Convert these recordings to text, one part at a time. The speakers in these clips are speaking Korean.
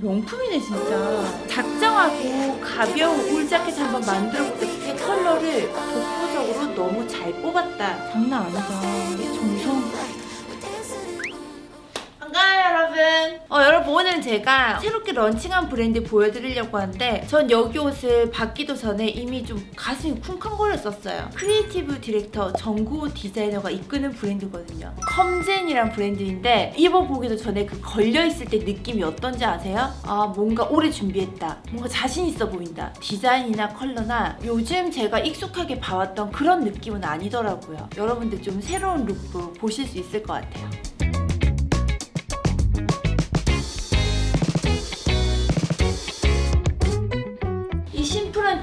명품이네 진짜. 작정하고 가벼운 울 자켓 한번 만들어보자 이 컬러를 독보적으로 너무 잘 뽑았다. 장난 아니다. 정성 여러분. 어 여러분 오늘은 제가 새롭게 런칭한 브랜드 보여드리려고 하는데 전 여기 옷을 받기도 전에 이미 좀 가슴이 쿵쾅거렸었어요. 크리에이티브 디렉터 정구 디자이너가 이끄는 브랜드거든요. 컴젠이란 브랜드인데 입어보기도 전에 그 걸려있을 때 느낌이 어떤지 아세요? 아 뭔가 오래 준비했다. 뭔가 자신 있어 보인다. 디자인이나 컬러나 요즘 제가 익숙하게 봐왔던 그런 느낌은 아니더라고요. 여러분들 좀 새로운 룩도 보실 수 있을 것 같아요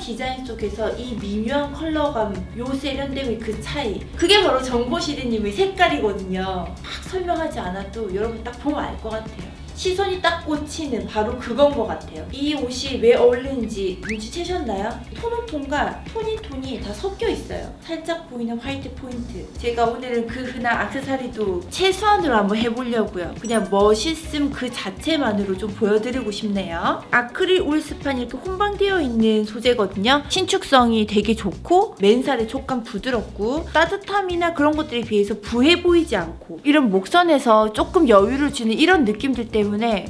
디자인 속에서 이 미묘한 컬러감, 요 세련됨의 그 차이. 그게 바로 정보시리님의 색깔이거든요. 막 설명하지 않아도 여러분 딱 보면 알 것 같아요 시선이 딱 꽂히는 바로 그건 것 같아요. 이 옷이 왜 어울리는지 눈치채셨나요? 톤온톤과 톤이 톤이 다 섞여 있어요. 살짝 보이는 화이트 포인트. 제가 오늘은 그 흔한 악세사리도 최소한으로 한번 해보려고요. 그냥 멋있음 그 자체만으로 좀 보여드리고 싶네요. 아크릴 울스판 이렇게 혼방되어 있는 소재거든요. 신축성이 되게 좋고 맨살의 촉감 부드럽고 따뜻함이나 그런 것들에 비해서 부해 보이지 않고 이런 목선에서 조금 여유를 주는 이런 느낌들 때문에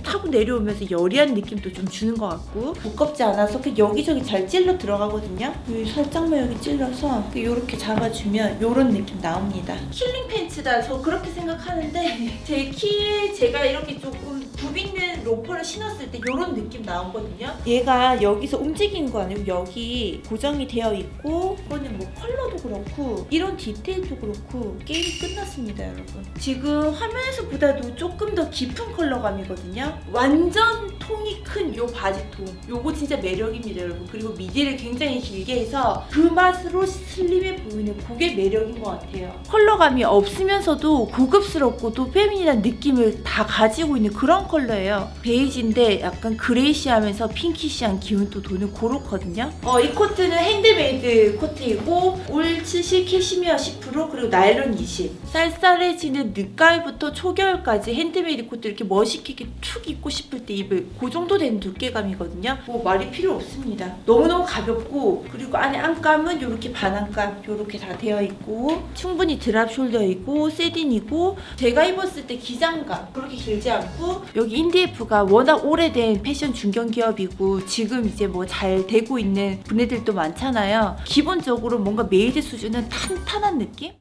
타고 내려오면서 여리한 느낌도 좀 주는 것 같고. 두껍지 않아서 그냥 여기저기 잘 찔러 들어가거든요. 여기 살짝만 여기 찔러서 이렇게 잡아주면 이런 느낌 나옵니다. 힐링 팬츠다. 저 그렇게 생각하는데 제 키에 제가 이렇게 조금 굽있는 로퍼를 신었을 때 이런 느낌 나오거든요. 얘가 여기서 움직이는 거 아니고 여기 고정이 되어 있고 이거는 뭐 컬러도 그렇고 이런 디테일도 그렇고 게임이 끝났습니다 여러분. 지금 화면에서 보다도 조금 더 깊은 컬러감이거든요. 완전 통이 큰 요 바지통. 요거 진짜 매력입니다 여러분. 그리고 미디를 굉장히 길게 해서 그 맛으로 슬림해 보이는 그게 매력인 것 같아요. 컬러감이 없으면서도 고급스럽고 또 페미닌한 느낌을 다 가지고 있는 그런 컬러예요. 베이지인데 약간 그레이시하면서 핑키시한 기운도 도는 그렇거든요. 어, 이 코트는 핸드메이드 코트이고 올 70, 캐시미어 10% 그리고 나일론 20 쌀쌀해지는 늦가을부터 초겨울까지 핸드메이드 코트 이렇게 멋있게 툭 입고 싶을 때 입을 그 정도 된 두께감이거든요. 뭐 말이 필요 없습니다. 너무너무 가볍고 그리고 안에 안감은 이렇게 반안감 이렇게 다 되어 있고 충분히 드랍 숄더이고 세딘이고 제가 입었을 때 기장감 그렇게 길지 않고 여기 인디에프가 워낙 오래된 패션 중견 기업이고 지금 이제 뭐 잘 되고 있는 분야들도 많잖아요 기본적으로 뭔가 메이드 수준은 탄탄한 느낌?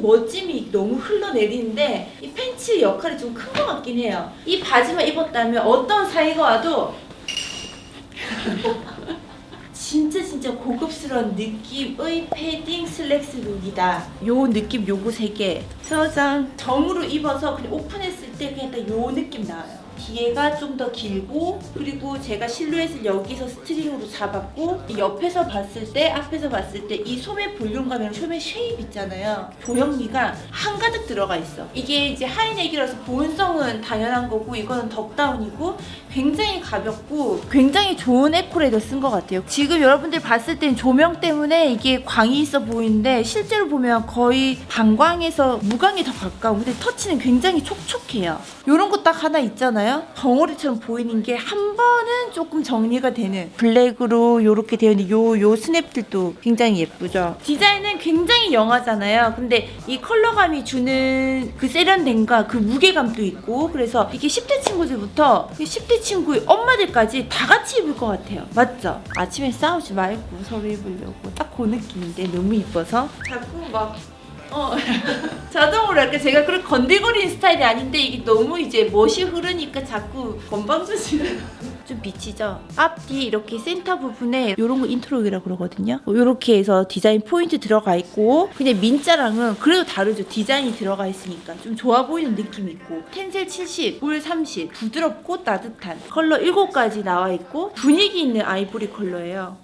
멋짐이 너무 흘러내리는데 이 팬츠 역할이 좀 큰 것 같긴 해요. 이 바지만 입었다면 어떤 사이가 와도 진짜 진짜 고급스러운 느낌의 패딩 슬랙스 룩이다. 요 느낌 요거 세 개. 저장 정으로 입어서 그냥 오픈했을 때 그냥 딱요 느낌 나와요. 뒤에가 좀 더 길고 그리고 제가 실루엣을 여기서 스트링으로 잡았고 이 옆에서 봤을 때 앞에서 봤을 때 이 소매 볼륨감이랑 소매 쉐입 있잖아요. 조형미가 한가득 들어가 있어. 이게 이제 하이넥이라서 보온성은 당연한 거고 이거는 덕다운이고 굉장히 가볍고 굉장히 좋은 에코레더 쓴 것 같아요. 지금 여러분들 봤을 땐 조명 때문에 이게 광이 있어 보이는데 실제로 보면 거의 반광에서 무광에 더 가까운 근데 터치는 굉장히 촉촉해요. 이런 거 딱 하나 있잖아요 덩어리처럼 보이는 게 한 번은 조금 정리가 되는. 블랙으로 이렇게 되어 있는 요, 요 스냅들도 굉장히 예쁘죠? 디자인은 굉장히 영하잖아요. 근데 이 컬러감이 주는 그 세련됨과 그 무게감도 있고 그래서 이게 10대 친구들부터 10대 친구의 엄마들까지 다 같이 입을 것 같아요. 맞죠? 아침에 싸우지 말고 서로 입으려고 딱 그 느낌인데 너무 이뻐서. 자꾸 막 어, 자동으로 약간 제가 그렇게 건들거리는 스타일이 아닌데 이게 너무 이제 멋이 흐르니까 자꾸 건방져 지는 좀 비치죠? 앞뒤 이렇게 센터 부분에 이런 거 인트로이라 그러거든요. 이렇게 해서 디자인 포인트 들어가 있고 그냥 민자랑은 그래도 다르죠. 디자인이 들어가 있으니까 좀 좋아 보이는 느낌이 있고. 텐셀 70, 울 30 부드럽고 따뜻한 컬러 7가지 나와 있고 분위기 있는 아이보리 컬러예요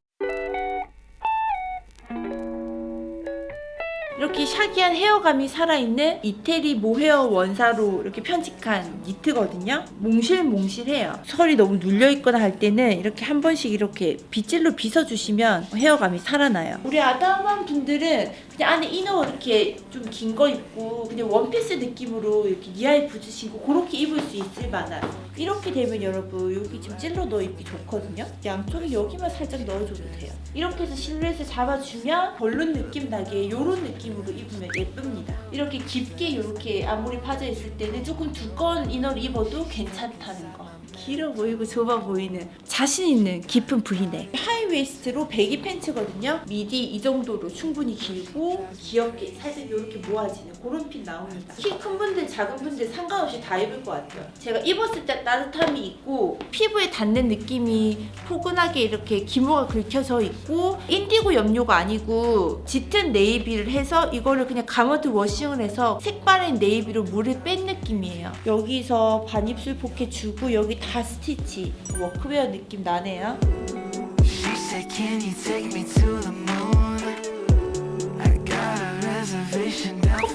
이렇게 샤기한 헤어감이 살아있는 이태리 모헤어 원사로 이렇게 편집한 니트거든요. 몽실몽실해요. 털이 너무 눌려있거나 할 때는 이렇게 한 번씩 이렇게 빗질로 빗어주시면 헤어감이 살아나요. 우리 아담한 분들은 그냥 안에 이너 이렇게 좀 긴 거 입고 그냥 원피스 느낌으로 이렇게 니아에 붙이시고 그렇게 입을 수 있을 만한 이렇게 되면 여러분 여기 지금 찔러 넣어 입기 좋거든요. 양쪽에 여기만 살짝 넣어줘도 돼요. 이렇게 해서 실루엣을 잡아주면 벌룬 느낌 나게 이런 느낌 으로 입으면 예쁩니다. 이렇게 깊게 이렇게 앞머리 파져 있을 때는 조금 두꺼운 이너를 입어도 괜찮다는 거. 길어 보이고 좁아 보이는 자신 있는 깊은 V넥 하이웨이스트로 배기 팬츠거든요. 미디 이 정도로 충분히 길고 귀엽게 살짝 이렇게 모아지는 그런 핏 나옵니다. 키 큰 분들 작은 분들 상관없이 다 입을 것 같아요. 제가 입었을 때 따뜻함이 있고 피부에 닿는 느낌이 포근하게 이렇게 기모가 긁혀져 있고 인디고 염료가 아니고 짙은 네이비를 해서 이거를 그냥 가머드 워싱을 해서 색바른 네이비로 물을 뺀 느낌이에요. 여기서 반입술 포켓 주고 여기 다 스티치 워크웨어 느낌 나네요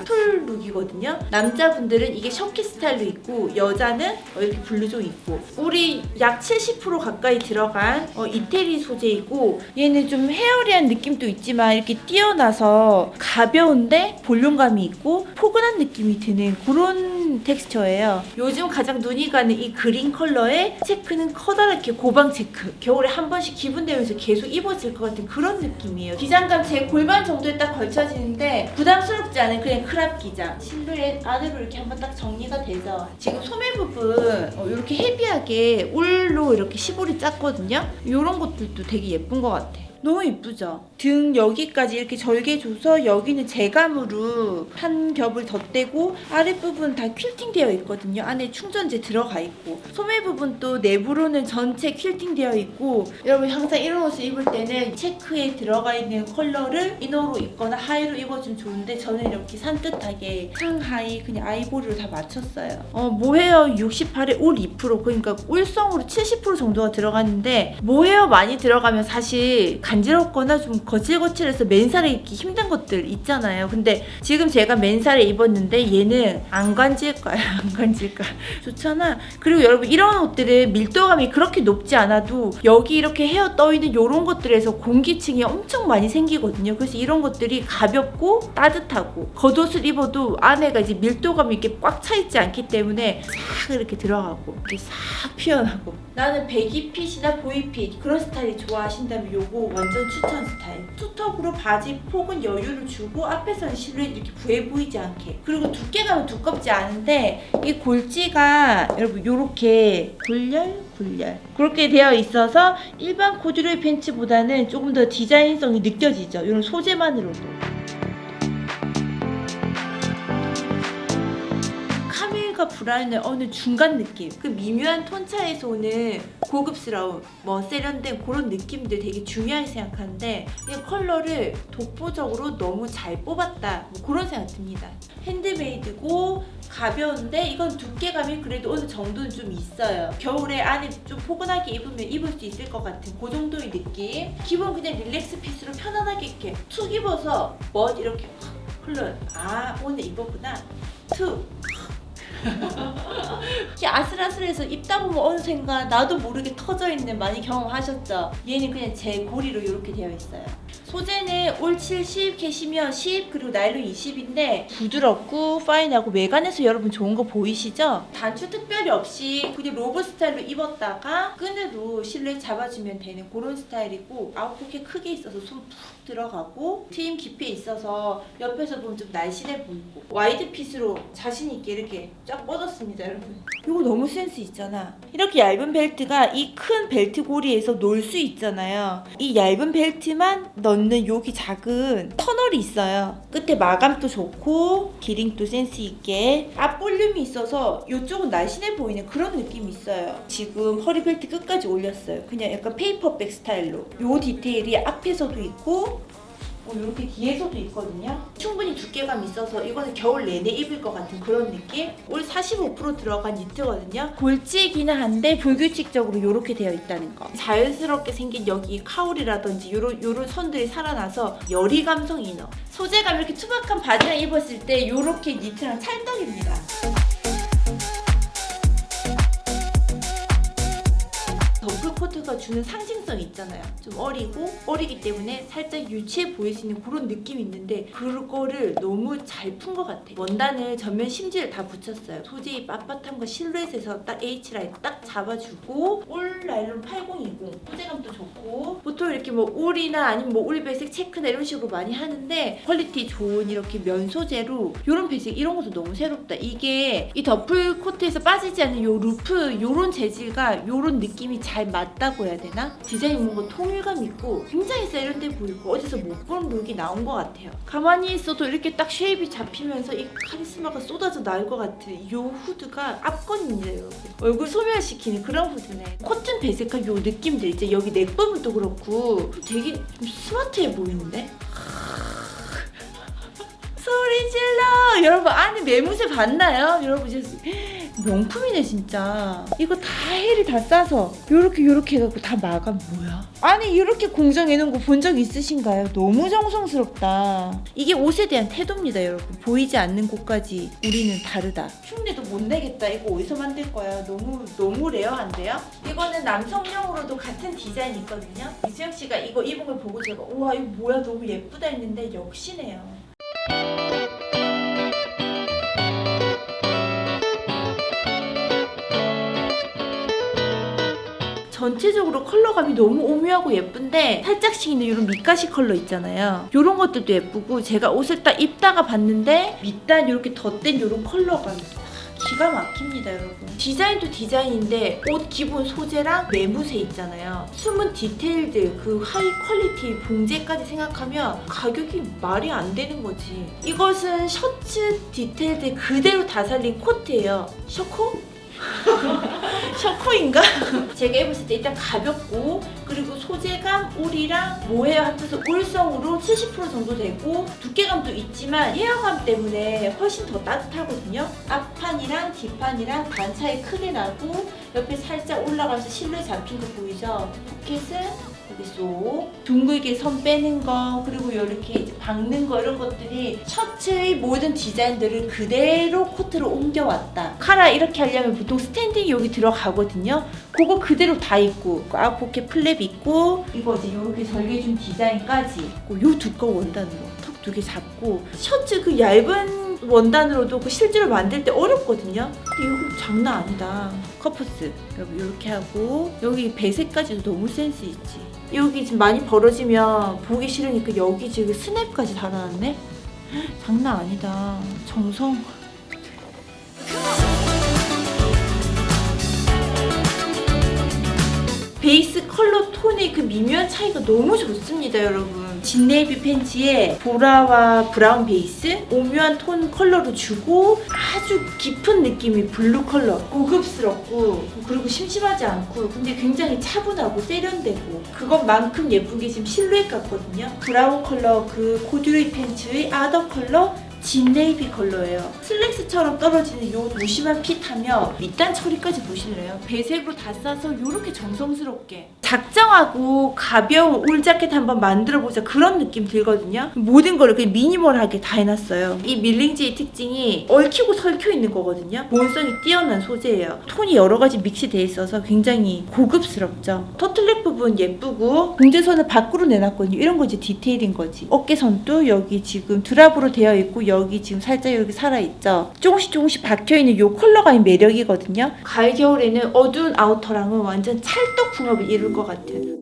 커플 룩이거든요. 남자분들은 이게 셔키 스타일로 입고 여자는 어, 이렇게 블루종 입고 우리 약 70% 가까이 들어간 어, 이태리 소재이고 얘는 좀 헤어리한 느낌도 있지만 이렇게 뛰어나서 가벼운데 볼륨감이 있고 포근한 느낌이 드는 그런 텍스처예요. 요즘 가장 눈이 가는 이 그린 컬러의 체크는 커다랗게 고방 체크. 겨울에 한 번씩 기분 내면서 계속 입어질 것 같은 그런 느낌이에요. 기장감 제 골반 정도에 딱 걸쳐지는데 부담스럽지 않은 그냥 크랍 기장. 실루엣 안으로 이렇게 한번 딱 정리가 돼서 지금 소매 부분 어, 이렇게 헤비하게 울로 이렇게 시볼이 짰거든요. 이런 것들도 되게 예쁜 것 같아. 너무 이쁘죠? 등 여기까지 이렇게 절개 줘서 여기는 제감으로 한 겹을 덧대고 아랫부분 다 퀼팅 되어 있거든요. 안에 충전재 들어가 있고 소매 부분도 내부로는 전체 퀼팅 되어 있고 여러분 항상 이런 옷을 입을 때는 체크에 들어가 있는 컬러를 이너로 입거나 하이로 입어주면 좋은데 저는 이렇게 산뜻하게 상하이 그냥 아이보리로 다 맞췄어요. 어, 모헤어 68에 올 2% 그러니까 울성으로 70% 정도가 들어갔는데 모헤어 많이 들어가면 사실 간지럽거나 좀 거칠거칠해서 맨살에 입기 힘든 것들 있잖아요. 근데 지금 제가 맨살에 입었는데 얘는 안 간질까요? 안 간질까? 좋잖아. 그리고 여러분 이런 옷들은 밀도감이 그렇게 높지 않아도 여기 이렇게 헤어 떠 있는 이런 것들에서 공기층이 엄청 많이 생기거든요. 그래서 이런 것들이 가볍고 따뜻하고 겉옷을 입어도 안에가 이제 밀도감이 이렇게 꽉 차 있지 않기 때문에 싹 이렇게 들어가고 이렇게 싹 피어나고 나는 배기핏이나 보이핏 그런 스타일이 좋아하신다면 요거 완전 추천 스타일. 투턱으로 바지 폭은 여유를 주고 앞에서는 실루엣 이렇게 부해 보이지 않게. 그리고 두께감은 두껍지 않은데 이 골지가 여러분 요렇게 굴렬 굴렬. 그렇게 되어 있어서 일반 코듀로이 팬츠보다는 조금 더 디자인성이 느껴지죠. 이런 소재만으로도 카밀과 브라운의 어느 중간 느낌. 그 미묘한 톤 차에서 오는 고급스러운 뭐 세련된 그런 느낌들 되게 중요하게 생각하는데 이 컬러를 독보적으로 너무 잘 뽑았다. 뭐 그런 생각 듭니다. 핸드메이드고 가벼운데 이건 두께감이 그래도 어느 정도는 좀 있어요. 겨울에 안에 좀 포근하게 입으면 입을 수 있을 것 같은 그 정도의 느낌. 기본 그냥 릴렉스 핏으로 편안하게 이렇게 툭 입어서 멋 이렇게 확 흘러요. 아 오늘 입었구나. 툭 이렇게 아슬아슬해서 입다 보면 어느샌가 나도 모르게 터져 있는 많이 경험하셨죠? 얘는 그냥 제 고리로 이렇게 되어 있어요. 소재는 올 70, 캐시미어 10, 그리고 나일론 20인데 부드럽고 파인하고 외관에서 여러분 좋은 거 보이시죠? 단추 특별히 없이 그냥 로브 스타일로 입었다가 끈으로 실루엣 잡아주면 되는 그런 스타일이고 아웃포켓 크게 있어서 손 푹 들어가고 트임 깊이에 있어서 옆에서 보면 좀 날씬해 보이고 와이드 핏으로 자신 있게 이렇게 쫙 뻗었습니다 여러분. 이거 너무 센스 있잖아. 이렇게 얇은 벨트가 이 큰 벨트 고리에서 놀 수 있잖아요. 이 얇은 벨트만 넣는 여기 작은 터널이 있어요. 끝에 마감도 좋고 기링도 센스 있게 앞 볼륨이 있어서 이쪽은 날씬해 보이는 그런 느낌이 있어요. 지금 허리 벨트 끝까지 올렸어요. 그냥 약간 페이퍼백 스타일로. 요 디테일이 앞에서도 있고 어, 이렇게 뒤에서도 있거든요. 충분히 두께감 있어서 이거는 겨울 내내 입을 것 같은 그런 느낌. 올 45% 들어간 니트거든요. 골직이긴 한데 불규칙적으로 이렇게 되어 있다는 거. 자연스럽게 생긴 여기 카울이라든지 요런 요런 선들이 살아나서 열이 감성 이너. 소재감 이렇게 투박한 바지랑 입었을 때 이렇게 니트랑 찰떡입니다. 주는 상징성 있잖아요. 좀 어리고 어리기 때문에 살짝 유치해 보일 수 있는 그런 느낌이 있는데 그거를 너무 잘 푼 것 같아. 원단을 전면 심지를 다 붙였어요. 소재의 빳빳함과 실루엣에서 딱 H 라인 딱 잡아주고 올 라인은 8020 소재감도 좋고 보통 이렇게 뭐 울이나 아니면 뭐 울 배색 체크나 이런 식으로 많이 하는데 퀄리티 좋은 이렇게 면 소재로 이런 배색 이런 것도 너무 새롭다. 이게 이 더플 코트에서 빠지지 않는 요 루프 요런 재질과 요런 느낌이 잘 맞다고 해야 되나? 디자인 뭔가 통일감 있고 굉장히 세련돼 보이고 어디서 못 본 룩이 나온 것 같아요. 가만히 있어도 이렇게 딱 쉐입이 잡히면서 이 카리스마가 쏟아져 나올 것 같은 요 후드가 여러분. 얼굴 소멸시키는 그런 후드네. 코튼 배색한 요 느낌들 이제 여기 넥 부분도 그렇고 되게 좀 스마트해 보이는데? 소리 질러! 여러분 안에 매무새 봤나요? 여러분 이제 명품이네 진짜. 이거 다 해를 다 싸서 요렇게 요렇게 해갖고 다 마감. 뭐야? 아니 이렇게 공정해놓은 거 본 적 있으신가요? 너무 정성스럽다. 이게 옷에 대한 태도입니다 여러분. 보이지 않는 곳까지 우리는 다르다. 흉내도 못 내겠다. 이거 어디서 만들 거야? 너무 너무 레어한데요? 이거는 남성용으로도 같은 디자인 있거든요. 이수영 씨가 이거 입은 걸 보고 제가 우와 이거 뭐야? 너무 예쁘다 했는데 역시네요 전체적으로 컬러감이 너무 오묘하고 예쁜데 살짝씩 있는 이런 밑가시 컬러 있잖아요. 이런 것들도 예쁘고 제가 옷을 딱 입다가 봤는데 밑단 이렇게 덧댄 이런 컬러감이 기가 막힙니다 여러분. 디자인도 디자인인데 옷 기본 소재랑 매무새 있잖아요. 숨은 디테일들 그 하이 퀄리티 봉제까지 생각하면 가격이 말이 안 되는 거지. 이것은 셔츠 디테일들 그대로 다 살린 코트예요. 셔코? 셔코인가? 제가 입었을 때 일단 가볍고 소재감, 울이랑 모헤어 합쳐서 울성으로 70% 정도 되고 두께감도 있지만 헤어감 때문에 훨씬 더 따뜻하거든요. 앞판이랑 뒷판이랑 단차이 크게 나고 옆에 살짝 올라가면서 실루엣 잡힌 거 보이죠? 포켓은 여기 쏙 둥글게 선 빼는 거 그리고 이렇게 이제 박는 거 이런 것들이 셔츠의 모든 디자인들을 그대로 코트로 옮겨왔다. 카라 이렇게 하려면 보통 스탠딩 여기 들어가거든요. 그거 그대로 다 있고 아웃포켓 플랩 있고 이거 이제 이렇게 절개준 디자인까지 있고 요 두꺼운 원단으로 턱 두 개 잡고 셔츠 그 얇은 원단으로도 그 실제로 만들 때 어렵거든요. 근데 이거 장난 아니다. 커프스 여러분 이렇게 하고 여기 배색까지도 너무 센스 있지. 여기 지금 많이 벌어지면 보기 싫으니까 여기 지금 스냅까지 달아놨네. 장난 아니다. 정성. 베이스 컬러 톤의 그 미묘한 차이가 너무 좋습니다, 여러분. 진네이비 팬츠에 보라와 브라운 베이스, 오묘한 톤 컬러로 주고 아주 깊은 느낌의 블루 컬러, 고급스럽고 그리고 심심하지 않고 근데 굉장히 차분하고 세련되고 그것만큼 예쁜 게 지금 실루엣 같거든요. 브라운 컬러 그 코듀로이 팬츠의 아더 컬러 진 네이비 컬러예요. 슬랙스처럼 떨어지는 요 무심한 핏하며 밑단 처리까지 보실래요? 배색으로 다 싸서 요렇게 정성스럽게 작정하고 가벼운 울 자켓 한번 만들어보자 그런 느낌 들거든요. 모든 걸 이렇게 미니멀하게 다 해놨어요. 이 밀링지의 특징이 얽히고 설켜 있는 거거든요. 보온성이 뛰어난 소재예요. 톤이 여러 가지 믹스돼 있어서 굉장히 고급스럽죠. 터틀넥 부분 예쁘고 봉제선을 밖으로 내놨거든요. 이런 거 이제 디테일인 거지. 어깨선도 여기 지금 드랍으로 되어 있고 여기 지금 살짝 여기 살아있죠. 조금씩 조금씩 박혀있는 요 컬러감이 매력이거든요. 가을 겨울에는 어두운 아우터랑은 완전 찰떡 궁합을 이룰 것 같은.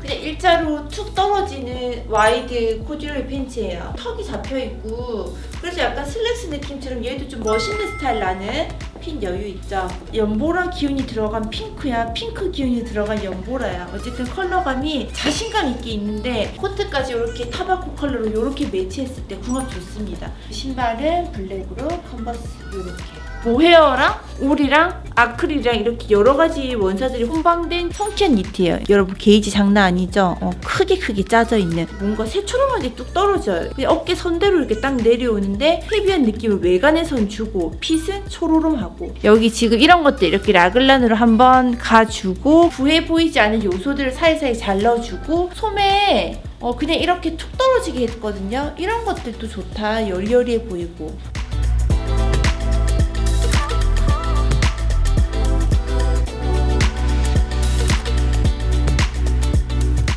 그냥 일자로 툭 떨어지는 와이드 코듀로이 팬츠예요. 턱이 잡혀 있고 그래서 약간 슬랙스 느낌처럼 얘도 좀 멋있는 스타일 나는 핀 여유 있죠. 연보라 기운이 들어간 핑크야. 핑크 기운이 들어간 연보라야. 어쨌든 컬러감이 자신감 있게 있는데 코트까지 이렇게 타바코 컬러로 이렇게 매치했을 때 궁합 좋습니다. 신발은 블랙으로 컨버스 이렇게 모헤어랑 울이랑 아크릴이랑 이렇게 여러 가지 원사들이 혼방된 성키한 니트예요. 여러분 게이지 장난 아니죠? 어, 크게 크게 짜져 있는 뭔가 새초롬하게 뚝 떨어져요. 어깨 선대로 이렇게 딱 내려오는데 헤비한 느낌을 외관에선 주고 핏은 초로롬하고 여기 지금 이런 것들 이렇게 라글란으로 한번 가주고 부해 보이지 않은 요소들을 사이사이 잘 넣어주고 소매에 어, 그냥 이렇게 툭 떨어지게 했거든요. 이런 것들도 좋다. 여리여리해 보이고.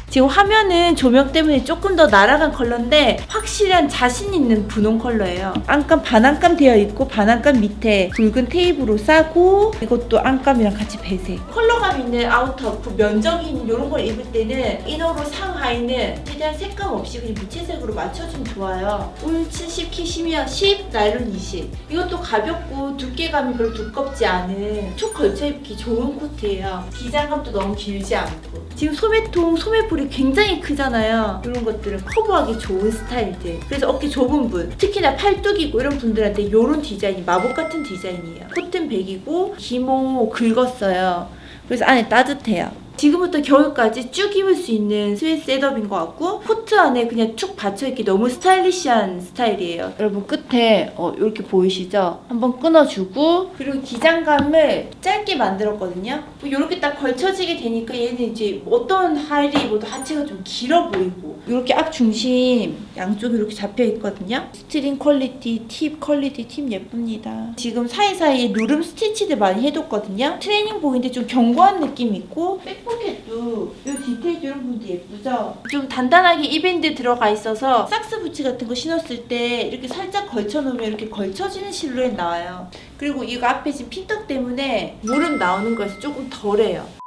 지금 화면은 조명 때문에 조금 더 날아간 컬러인데 확실한 자신 있는 분홍 컬러예요. 안감 반안감 되어 있고 반안감 밑에 붉은 테이프로 싸고 이것도 안감이랑 같이 배색. 컬러감 있는 아우터, 그 면적이 있는 이런 걸 입을 때는 이너로 상하이는 최대한 색감 없이 그냥 무채색으로 맞춰주면 좋아요. 울 70, 키시면 10, 나일론 20. 이것도 가볍고 두께감이 별로 두껍지 않은 툭 걸쳐 입기 좋은 코트예요. 기장감도 너무 길지 않고. 지금 소매통, 소매 볼이 굉장히 크잖아요. 이런 것들은 커버하기 좋은 스타일들. 그래서 어깨 좁은 분, 특히나 팔뚝이고 이런 분들한테 이런 디자인이 마법 같은 디자인이에요. 코튼 백이고 기모 긁었어요. 그래서 안에 따뜻해요. 지금부터 겨울까지 쭉 입을 수 있는 스웨트 셋업인 것 같고 코트 안에 그냥 쭉 받쳐있기 너무 스타일리시한 스타일이에요. 여러분 끝에 어, 이렇게 보이시죠? 한번 끊어주고 그리고 기장감을 짧게 만들었거든요. 이렇게 딱 걸쳐지게 되니까 얘는 이제 어떤 하의를 입어도 하체가 좀 길어 보이고 이렇게 앞 중심 양쪽이 이렇게 잡혀 있거든요. 스트링 퀄리티, 팁 퀄리티, 팁 예쁩니다. 지금 사이사이에 누름 스티치들 많이 해뒀거든요. 트레이닝 복인데 좀 견고한 느낌 있고 백포켓도 이 디테일 이런 부분도 예쁘죠? 좀 단단하게 이밴드 들어가 있어서 삭스 부츠 같은 거 신었을 때 이렇게 살짝 걸쳐놓으면 이렇게 걸쳐지는 실루엣 나와요. 그리고 이거 앞에 지금 핀떡 때문에 무릎 나오는 거에서 조금 덜해요.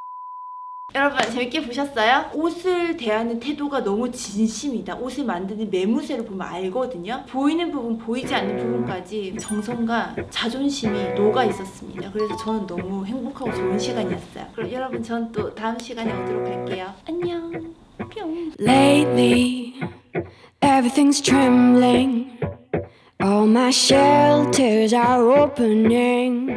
여러분 재밌게 보셨어요? 옷을 대하는 태도가 너무 진심이다. 옷을 만드는 매무새를 보면 알거든요. 보이는 부분, 보이지 않는 부분까지 정성과 자존심이 녹아 있었습니다. 그래서 저는 너무 행복하고 좋은 시간이었어요. 그럼 여러분 전 또 다음 시간에 오도록 할게요. 안녕. 뿅. Lately, everything's trembling. All my shelters are opening.